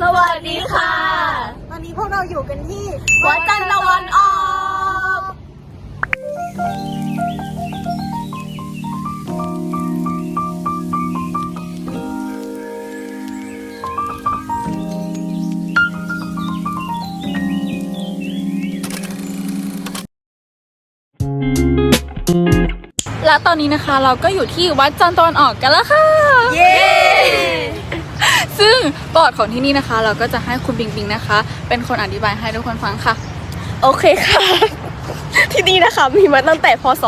สวัสดีค่ะวันนี้พวกเราอยู่กันที่วัดจันทร์ตะวันออกและตอนนี้นะคะเราก็อยู่ที่วัดจันทร์ตะวันออกกันแล้วค่ะ เย้ ซึ่งบอร์ดของที่นี่นะคะ เราก็จะให้คุณปิงปิงนะคะ เป็นคนอธิบายให้ทุกคนฟังค่ะ โอเคค่ะ ที่นี่นะคะมีมาตั้งแต่พศ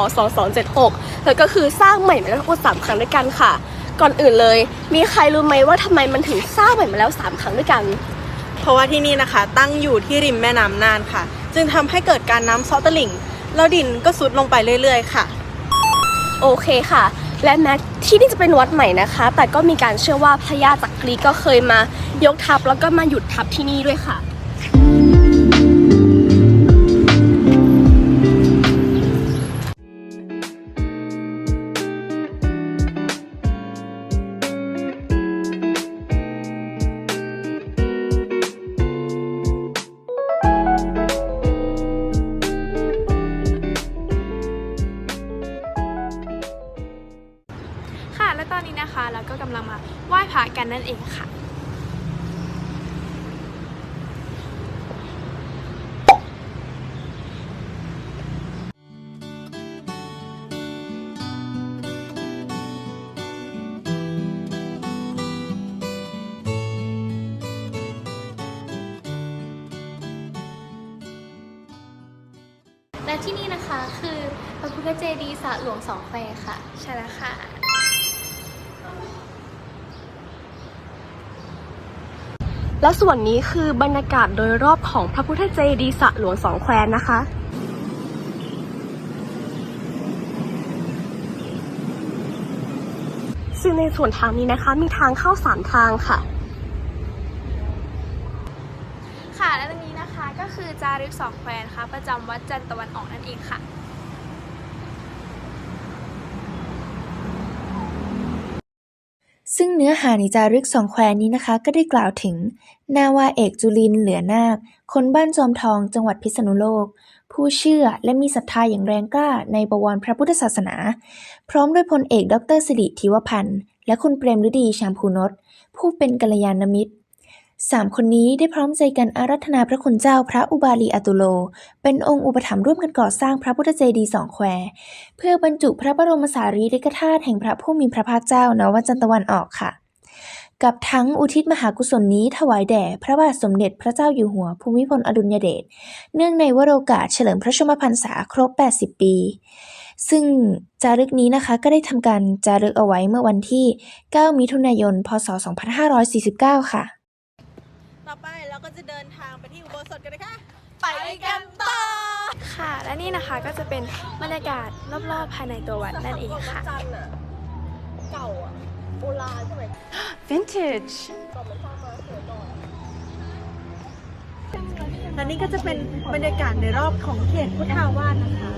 2276 แล้วก็คือสร้างใหม่มาแล้วทั้งหมด3ครั้งด้วยกันค่ะ ก่อนอื่นเลย มีใครรู้ไหมว่าทำไมมันถึงสร้างใหม่มาแล้ว3ครั้งด้วยกัน เพราะว่าที่นี่นะคะ ตั้งอยู่ที่ริมแม่น้ำน่านค่ะ จึงทำให้เกิดการน้ำซอตลิ่ง แล้วดินก็ซุดลงไปเรื่อยๆ ค่ะ โอเคค่ะ และแม้ที่นี่จะเป็นวัดใหม่นะคะ แต่ก็มีการเชื่อว่าพระยาจักรีก็เคยมายกทัพแล้วก็มาหยุดทัพที่นี่ด้วยค่ะ ไหว้พระกันนั่นเองค่ะ และที่นี่นะคะคือพระพุทธเจดีย์สระหลวงสองแควค่ะ ใช่แล้วค่ะ แล้วส่วนนี้คือบรรยากาศโดยรอบของพระพุทธเจดีย์สะหลวงสองแควนะคะซึ่งในส่วนทางนี้นะคะมีทางเข้าสามทางค่ะ ค่ะและตรงนี้นะคะก็คือจารึกสองแควนะคะประจำวัดจันทร์ตะวันออกนั่นเองค่ะ ซึ่งเนื้อหาในจารึกสองแควนี้นะคะ ก็ได้กล่าวถึง นาวาเอกจุลินเหลือนาค คนบ้านจอมทองจังหวัดพิษณุโลก ผู้เชื่อและมีศรัทธาอย่างแรงกล้าในบวรพระพุทธศาสนา พร้อมด้วยพลเอกดรสิริธิวพันธ์ และคุณเปรมฤดีชามพูนศผู้เป็นกัลยาณมิตร สามคนนี้ได้พร้อมใจกันอารัธนาพระคุณเจ้าพระอุบาลีอตุโล เป็นองค์อุปถัมภ์ร่วมกันก่อสร้างพระพุทธเจดีย์สองแคว เพื่อบรรจุพระบรมสารีริกธาตุแห่งพระผู้มีพระภาคเจ้าณวัดจันทร์ตะวันออกค่ะ กับทั้งอุทิศมหากุศลนี้ถวายแด่พระบาทสมเด็จพระเจ้าอยู่หัวภูมิพลอดุลยเดช เนื่องในวโรกาสเฉลิมพระชมพรรษาครบ 80 ปี ซึ่งจารึกนี้นะคะก็ได้ทำการจารึกเอาไว้เมื่อวันที่ 9 มิถุนายน พศ 2549 ค่ะ ต่อไปเราก็จะเดินทางไปที่อุโบสถกันนะคะ ไปกันต่อ ค่ะ และนี่นะคะก็จะเป็นบรรยากาศรอบๆภายในตัววัดนั่นเองค่ะ เก่าอะโบราณใช่ไหม vintage และนี่ก็จะเป็นบรรยากาศในรอบของเขตพุทธาวาสนะคะ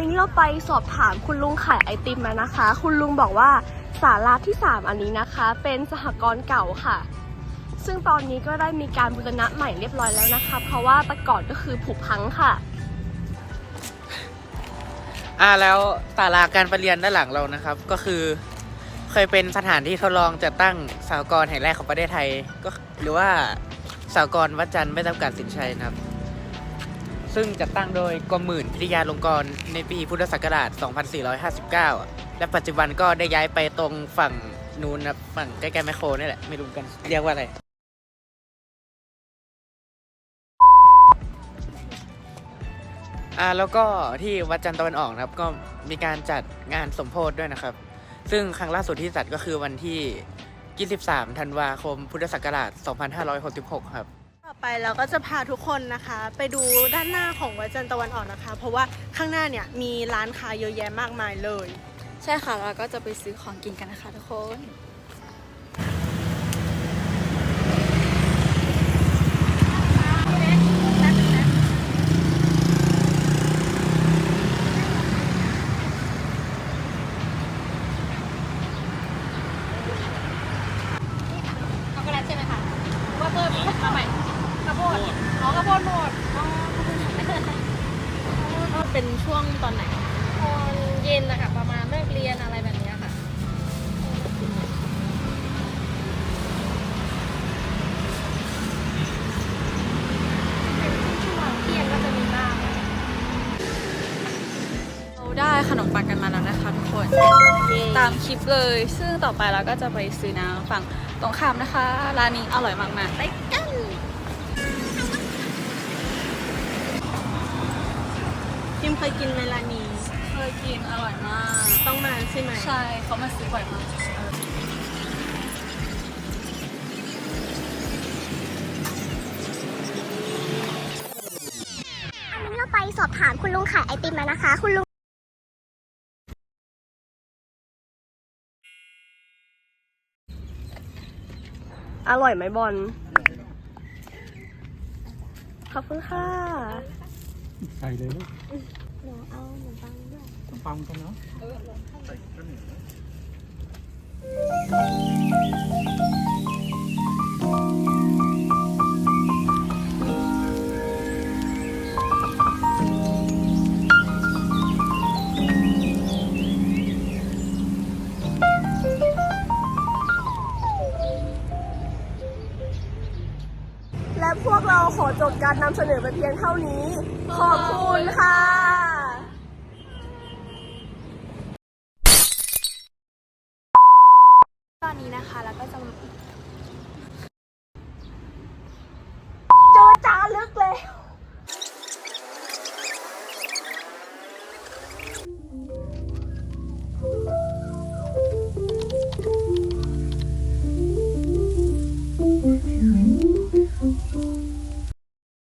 นี้เราไปสอบถามคุณลุงขายไอติมมานะคะ คุณลุงบอกว่าศาลาที่ 3 อันนี้นะคะ เป็นสหกรณ์เก่าค่ะ ซึ่งตอนนี้ก็ได้มีการบูรณะใหม่เรียบร้อยแล้วนะคะ เพราะว่าแต่ก่อนก็คือผุพังค่ะ อ่าแล้วศาลาการประเรียนด้านหลังเรานะครับ ก็คือเคยเป็นสถานที่ทดลองจัดตั้งสหกรณ์แห่งแรกของประเทศไทยก็หรือว่าสหกรณ์วัดจันทร์ไม่จำกัดสินชัยนะครับ ซึ่งจัดตั้งโดยกรมหมื่นพิทยาลงกรณ์ในปีพุทธศักราช 2459 และปัจจุบันก็ได้ย้ายไปตรงฝั่งนู้นนะฝั่งใกล้ๆแมคโครนี่แหละ ไม่รู้กัน เรียกว่าอะไร อ่าแล้วก็ที่วัดจันทร์ตะวันออกนะครับ ก็มีการจัดงานสมโพธิด้วยนะครับ ซึ่งครั้งล่าสุดที่จัดก็คือวันที่ 23 ธันวาคม พุทธศักราช 2566 ครับ ไปเราก็จะพาทุกคนนะคะ ไปดูด้านหน้าของวัดจันทร์ตะวันออกนะคะ เพราะว่าข้างหน้าเนี่ยมีร้านค้าเยอะแยะมากมายเลย ใช่ค่ะเราก็จะไปซื้อของกินกันนะคะทุกคนช็อกโกแลตใช่ไหมคะว่าเพิ่มมาใหม่ข้าวโพ ดอ๋อข้าวโพดหมดอ๋อเป็นช่วงตอนไหนตอนเย็นนะคะประมาณเลิกเรียนอะไรแบบเนี้ยค่ะเป็นช่วงเที่ยงก็จะมีบ้าง เราได้ขนมปังกันมาแล้วนะคะทุกคน ตามคลิปเลย ซึ่งต่อไปเราก็จะไปซื้อน้ำฝั่งตรงข้ามนะคะ ร้านนี้อร่อยมากๆไปกัน เคยกินเมลานีเคยกินอร่อยมาก ต้องมาใช่ไหมใช่เขามาซื้อบ่อยมากอันนี้เราไปสอบถามคุณลุงขายไอติมมานะคะ คุณลุงอร่อยไหมบอล ขอบคุณค่ะ ใส่เลยลูก หนูเอาขนมปังด้วยขนมปังกันเนาะใส่ข้าวเหนียวและพวกเราขอจบการนำเสนอไปเพียงเท่านี้ ขอบคุณค่ะตอนนี้นะคะเราก็จะ